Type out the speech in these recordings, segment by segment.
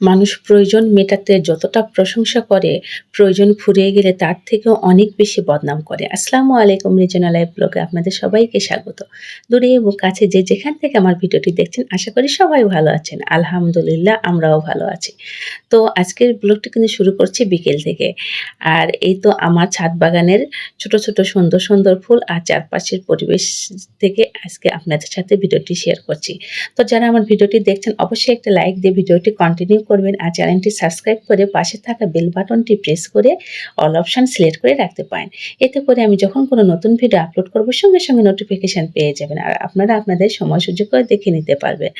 মানুষ প্রয়োজন মেটাতে যতটা প্রশংসা করে, প্রয়োজন ফুরিয়ে গেলে তার থেকেও অনেক বেশি বদনাম করে। আসসালামু আলাইকুম রিজনাল লাইফ ব্লগে আপনাদের সবাইকে স্বাগত। দূরে এবং কাছে যে যেখান থেকে আমার ভিডিওটি দেখছেন আশা করি সবাই ভালো আছেন। আলহামদুলিল্লাহ আমরাও ভালো আছি। তো আজকের ব্লগটি কিন্তু শুরু করছি বিকেল থেকে। আর এই তো আমার ছাদ বাগানের ছোট, ছোট সুন্দর, সুন্দর ফুল আর চারপাশের পরিবেশ থেকে আজকে আপনাদের সাথে ভিডিওটি শেয়ার করছি। তো যারা আমার ভিডিওটি দেখছেন অবশ্যই একটা লাইক দিয়ে ভিডিওটি কন্টিনিউ করবেন আর চ্যানেলটি সাবস্ক্রাইব করে পাশে থাকা বেল বাটনটি প্রেস করে অল অপশান সিলেক্ট করে রাখতে পারেন। এতে করে আমি যখন কোনো নতুন ভিডিও আপলোড করব, সঙ্গে সঙ্গে নোটিফিকেশান পেয়ে যাবেন আর আপনারা আপনাদের সময় সুযোগ করে দেখে নিতে পারবেন।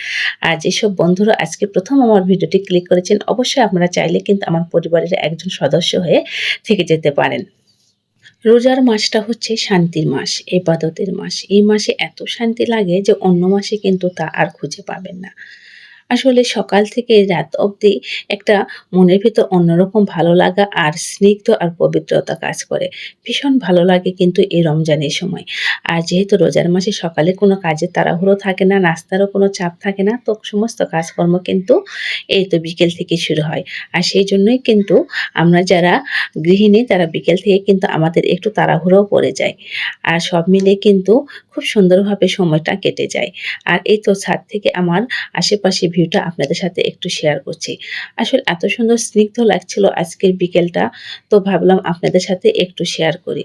আর যেসব বন্ধুরা আজকে প্রথম আমার ভিডিওটি ক্লিক করেছেন, অবশ্যই আপনারা চাইলে কিন্তু আমার পরিবারের একজন সদস্য হয়ে থেকে যেতে পারেন। রোজার মাসটা হচ্ছে শান্তির মাস, এবাদতের মাস। এই মাসে এত শান্তি লাগে যে অন্য মাসে কিন্তু তা আর খুঁজে পাবেন না। আসলে সকাল থেকে রাত অবধি একটা মনের ভিতর অন্যরকম ভালো লাগা আর স্নিগ্ধ আর পবিত্রতা কাজ করে। ভীষণ ভালো লাগে কিন্তু এই রমজানের সময়। আর যেহেতু রোজার মাসে সকালে কোনো কাজের তাড়াহুড়ো থাকে না, নাস্তারও কোনো চাপ থাকে না, তো সমস্ত কাজকর্ম কিন্তু এই তো বিকেল থেকে শুরু হয়। আর সেই জন্যই কিন্তু আমরা যারা গৃহিণী, তারা বিকেল থেকে কিন্তু আমাদের একটু তাড়াহুড়োও পড়ে যায়। আর সব মিলে কিন্তু খুব সুন্দরভাবে সময়টা কেটে যায়। আর এই তো ছাদ থেকে আমার আশেপাশে ভিউটা আপনাদের সাথে একটু শেয়ার করছি। আসলে এত সুন্দর স্নিগ্ধ লাগছিল আজকের বিকেলটা, তো ভাবলাম আপনাদের সাথে একটু শেয়ার করি।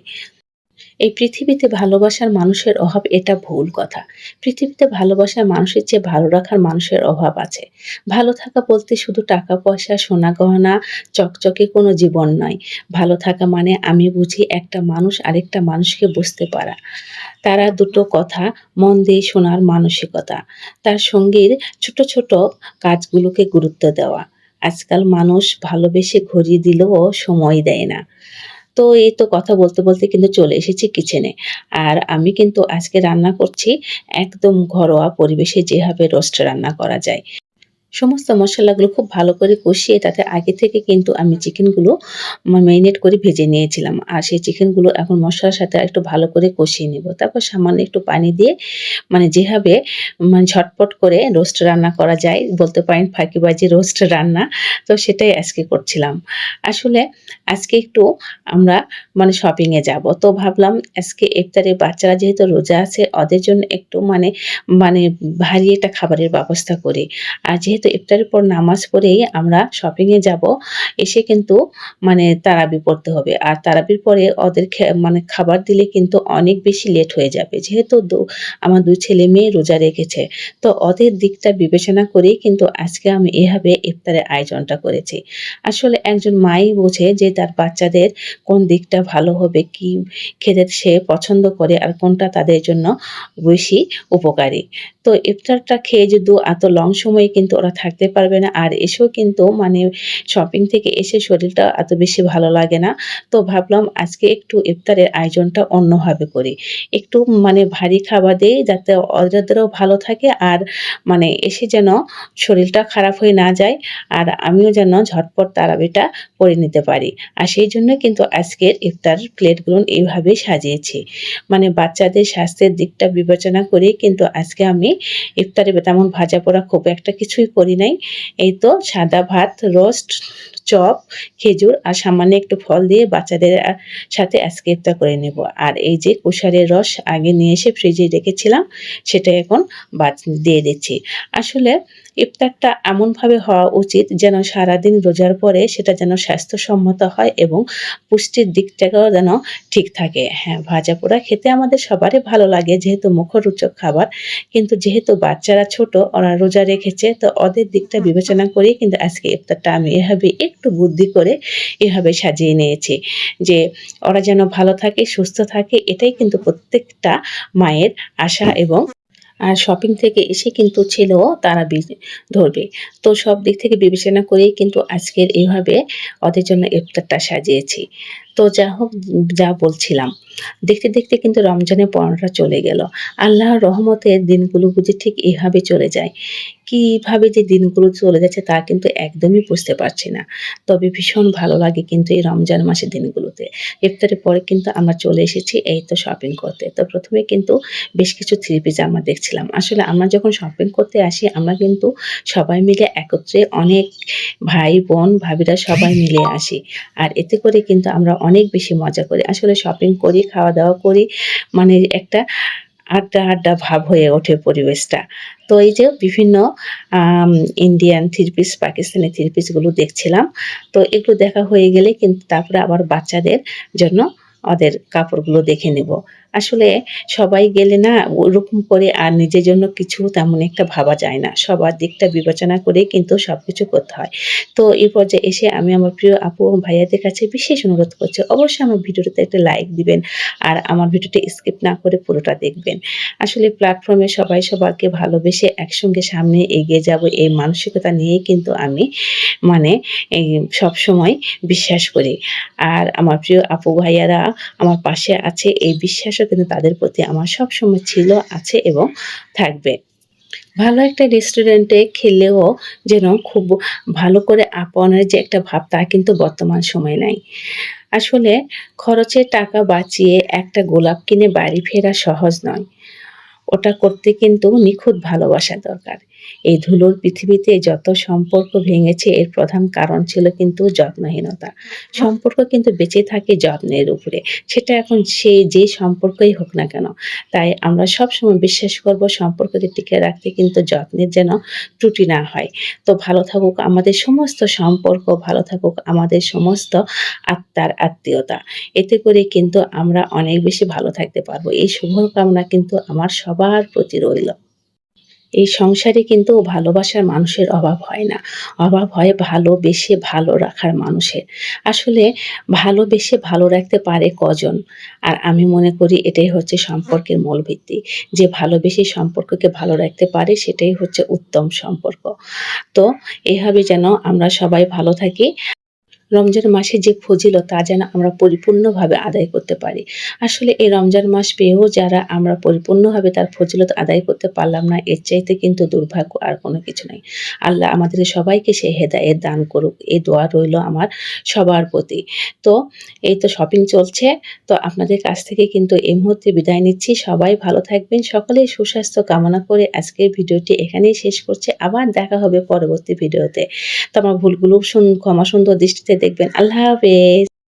এই পৃথিবীতে ভালোবাসার মানুষের অভাব এটা ভুল কথা। পৃথিবীতে ভালোবাসার মানুষের চেয়ে ভালো রাখার মানুষের অভাব আছে। ভালো থাকা বলতে শুধু টাকা, পয়সা, সোনা গহনা, চকচকে কোনো জীবন নয়। ভালো থাকা মানে আমি বুঝি একটা মানুষ আরেকটা মানুষকে বুঝতে পারা। তারা দুটো কথা, মন দিয়ে শোনার মানসিকতা। তার সঙ্গীর ছোট ছোট কাজগুলোকে গুরুত্ব দেওয়া। আজকাল মানুষ ভালোবেসে ঘড়ি দিলেও সময় দেয় না। তো এই তো কথা বলতে বলতে কিন্তু চলে এসেছি কিচেনে আর আমি কিন্তু আজকে রান্না করছি একদম ঘরোয়া পরিবেশে যেভাবে রোস্ট রান্না করা যায়। সমস্ত মশলাগুলো খুব ভালো করে কষিয়ে তাতে আগে থেকে কিন্তু আমি চিকেনগুলো ম্যারিনেট করে ভেজে নিয়েছিলাম। আর সেই চিকেনগুলো এখন মশলার সাথে একটু ভালো করে কষিয়ে নেব। তারপর সামান্য একটু পানি দিয়ে মানে যেভাবে মানে ঝটপট করে রোস্ট রান্না করা যায়, বলতে পারেন ফাঁকিবাজি রোস্ট রান্না, তো সেটাই আজকে করছিলাম। আসলে আজকে একটু আমরা মানে শপিংয়ে যাব। তো ভাবলাম আজকে ইফতারে বাচ্চারা যেহেতু রোজা আছে, ওদের জন্য একটু মানে মানে ভারী একটা খাবারের ব্যবস্থা করি। আর যেহেতু যেহেতু ইফতারের পর নামাজ পড়েই আমরা শপিংয়ে যাব, এসে কিন্তু মানে তারাবি পড়তে হবে। আর তারাবির পরে ওদের মানে খাবার দিলে কিন্তু অনেক বেশি লেট হয়ে যাবে। যেহেতু আমার দুই ছেলে মেয়ে রোজা রেখেছে, তো ওদের দিকটা বিবেচনা করেই কিন্তু আজকে আমি এভাবে ইফতারের আয়োজনটা করেছি। আসলে একজন মাই বোঝে যে তার বাচ্চাদের কোন দিকটা ভালো হবে, কি খেতে সে পছন্দ করে আর কোনটা তাদের জন্য বেশি উপকারী। তো ইফতারটা খেয়ে যদি এত লং সময়ে কিন্তু ওরা থাকতে পারবে না। আর এসেও কিন্তু মানে শপিং থেকে এসে শরীরটা এত বেশি ভালো লাগে না। তো ভাবলাম আজকে একটু ইফতারের আয়োজনটা অন্যভাবে করি। একটু মানে ভারী খাবার দিই যাতে ওদেরও ভালো থাকে আর মানে এসে যেন শরীরটা খারাপ হয়ে না যায় আর আমিও যেন ঝটপট তারাবিটা করে নিতে পারি। আর সেই জন্য কিন্তু আজকের ইফতার প্লেটগুলো এইভাবে সাজিয়েছি। মানে বাচ্চাদের স্বাস্থ্যের দিকটা বিবেচনা করে কিন্তু আজকে আমি ইফতারে তেমন ভাজা পোড়া খুব একটা কিছুই করি নাই। এই তো সাদা ভাত, রোস্ট, চপ, খেজুর আর সামান্য একটু ফল দিয়ে বাচ্চাদের সাথে আজকে ইফতার করে নেব। আর এই যে কুষারের রস আগে নিয়ে এসে ফ্রিজে রেখেছিলাম, সেটা এখন বাদ দিয়ে দিচ্ছি। আসলে ইফতারটা এমনভাবে হওয়া উচিত যেন সারাদিন রোজার পরে সেটা যেন স্বাস্থ্যসম্মত হয় এবং পুষ্টির দিকটাও যেন ঠিক থাকে। হ্যাঁ ভাজা পোড়া খেতে আমাদের সবারই ভালো লাগে যেহেতু মুখরোচক খাবার। কিন্তু যেহেতু বাচ্চারা ছোট, ওরা রোজা রেখেছে, তো ওদের দিকটা বিবেচনা করেই কিন্তু আজকে ইফতারটা আমি এভাবে একটু বুদ্ধি করে এভাবে সাজিয়ে নিয়েছি যে ওরা যেন ভালো থাকে, সুস্থ থাকে, এটাই কিন্তু প্রত্যেকটা মায়ের আশা এবং আর শপিং থেকে এসে কিন্তু ছেলেও তারা ধরবে। তো সব দিক থেকে বিবেচনা করেই কিন্তু আজকের এইভাবে ওদের জন্য ইফতারটা সাজিয়েছি। তো যা হোক যা বলছিলাম। দেখতে দেখতে কিন্তু রমজানের পনেরোটা চলে গেল। আল্লাহর রহমতের দিনগুলো বুঝে ঠিক এভাবে চলে যায়। কীভাবে যে দিনগুলো চলে যাচ্ছে তা কিন্তু একদমই বুঝতে পারছি না। তবে ভীষণ ভালো লাগে কিন্তু এই রমজান মাসের দিনগুলোতে। ইফতারের পরে কিন্তু আমরা চলে এসেছি এই তো শপিং করতে। তো প্রথমে কিন্তু বেশ কিছু থ্রি পিস আমরা দেখছিলাম। আসলে আমরা যখন শপিং করতে আসি, আমরা কিন্তু সবাই মিলে একত্রে অনেক ভাই, বোন, ভাবিরা সবাই মিলে আসি। আর এতে করে কিন্তু আমরা অনেক বেশি মজা করি। আসলে শপিং করি খাওয়া দাওয়া করি। মানে একটা আড্ডা আড্ডা ভাব হয়ে ওঠে পরিবেশটা। তো এই যে বিভিন্ন Indian three piece Pakistani three পিসগুলো দেখছিলাম। তো একটু দেখা হয়ে গেলে কিন্তু তারপরে আবার বাচ্চাদের জন্য ওদের কাপড়গুলো দেখে নেব। আসলে সবাই গেলে না ওরকম করে আর নিজের জন্য কিছু তেমন একটা ভাবা যায় না। সবার দিকটা বিবেচনা করে কিন্তু সব কিছু করতে হয়। তো এই পর্যায়ে এসে আমি আমার প্রিয় আপু ভাইয়াদের কাছে বিশেষ অনুরোধ করছি, অবশ্যই আমার ভিডিওটাতে একটা লাইক দিবেন আর আমার ভিডিওটা স্কিপ না করে পুরোটা দেখবেন। আসলে প্ল্যাটফর্মে সবাই সবাইকে ভালোবেসে একসঙ্গে সামনে এগিয়ে যাব এই মানসিকতা নিয়েই কিন্তু আমি মানে এই সবসময় বিশ্বাস করি। আর আমার প্রিয় আপু ভাইয়ারা আমার পাশে আছে, এই বিশ্বাসও কিন্তু তাদের প্রতি আমার সবসময় ছিল, আছে এবং থাকবে। ভালো একটা রেস্টুরেন্টে খেলেও যেন খুব ভালো করে আপনার যে একটা ভাব, তা কিন্তু বর্তমান সময় নাই। আসলে খরচের টাকা বাঁচিয়ে একটা গোলাপ কিনে বাড়ি ফেরা সহজ নয়। ওটা করতে কিন্তু নিখুঁত ভালোবাসা দরকার। এই ধুলোর পৃথিবীতে যত সম্পর্ক ভেঙেছে, এর প্রধান কারণ ছিল কিন্তু যত্নহীনতা। সম্পর্ক কিন্তু বেঁচে থাকে যত্নের উপরে। সেটা এখন সে যে সম্পর্কই হোক না কেন, তাই আমরা সবসময় বিশ্বাস করব সম্পর্ককে টিকে রাখতে কিন্তু যত্নের যেন ত্রুটি না হয়। তো ভালো থাকুক আমাদের সমস্ত সম্পর্ক, ভালো থাকুক আমাদের সমস্ত আত্মার আত্মীয়তা। এতে করে কিন্তু আমরা অনেক বেশি ভালো থাকতে পারব। এই শুভকামনা কিন্তু আমার সবার প্রতি রইল। এই সংসারে কিন্তু ভালোবাসার মানুষের অভাব হয় না। অভাব হয় ভালোবেসে ভালো রাখার মানুষের। আসলে ভালোবেসে ভালো রাখতে পারে কজন? আর আমি মনে করি এটাই হচ্ছে সম্পর্কের মূল ভিত্তি যে ভালোবেসে সম্পর্ককে ভালো রাখতে পারে সেটাই হচ্ছে উত্তম সম্পর্ক। তো এভাবে যেন আমরা সবাই ভালো থাকি। রমজান মাসে যে ফজিলত, তা যেন আমরা পরিপূর্ণভাবে আদায় করতে পারি। আসলে এই রমজান মাস পেয়েও যারা আমরা পরিপূর্ণভাবে তার ফজিলত আদায় করতে পারলাম না, এর চাইতে কিন্তু দুর্ভাগ্য আর কোনো কিছু নেই। আল্লাহ আমাদের সবাইকে সে হেদায়েত দান করুক, এই দোয়া রইল আমার সবার প্রতি। তো এই তো শপিং চলছে, তো আপনাদের কাছ থেকে কিন্তু এই মুহূর্তে বিদায় নিচ্ছি। সবাই ভালো থাকবেন, সকলেই সুস্বাস্থ্য কামনা করে আজকের ভিডিওটি এখানেই শেষ করছি। আবার দেখা হবে পরবর্তী ভিডিওতে। তো আমার ভুলগুলো ক্ষমা সুন্দর দৃষ্টিতে দেখবেন। আল্লাহ হাফেজ।